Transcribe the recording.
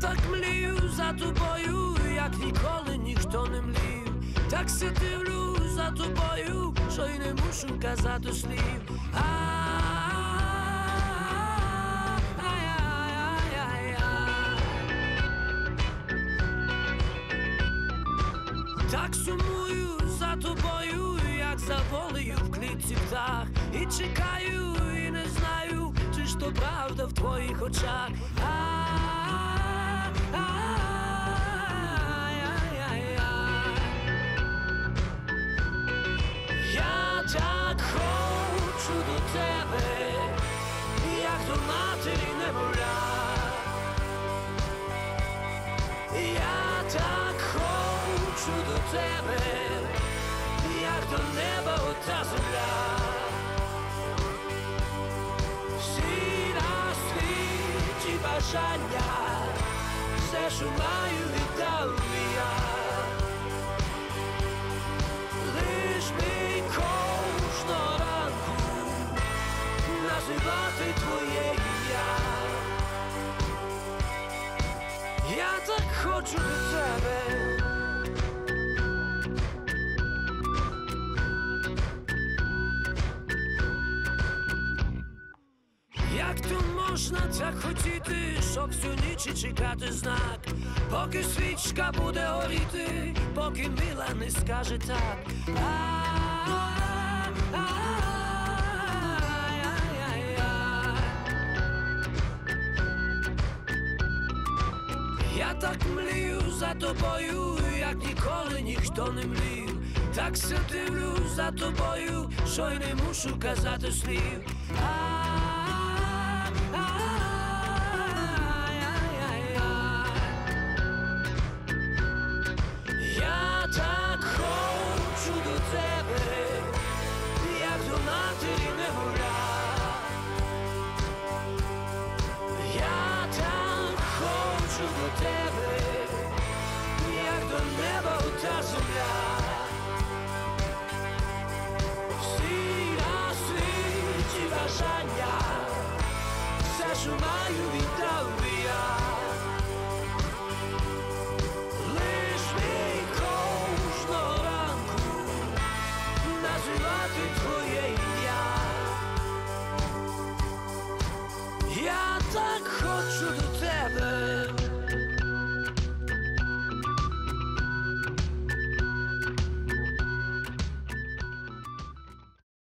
Так млію за тобою, як ніколи ніхто не млів. Так се дивлю за тобою, що й не мушу казати слів. Так сумую за тобою, як за волею в клітці птах. І чекаю, і не знаю, чи ж то правда в твоїх очах. Так хочу до тебе, як до матері немовля. Я так хочу до тебе, як до неба ота земля. Всі на світі бажання, все, що маю, віддав я. Твоє ім'я. Я так хочу до тебе. Як то можна так хотіти, щоб всю ніч чекати знак, поки свічка буде горіти, поки мила не скаже так. А-а-а-а-а-а-а. Я так млію за тобою, як ніколи ніхто не млів. Так се дивлю за тобою, що й не мушу казати слів. До неба ота земля. Всі на світі бажання, все, що маю, віддав би я. Лиш ранку називати твоє ім'я. Я так хочу до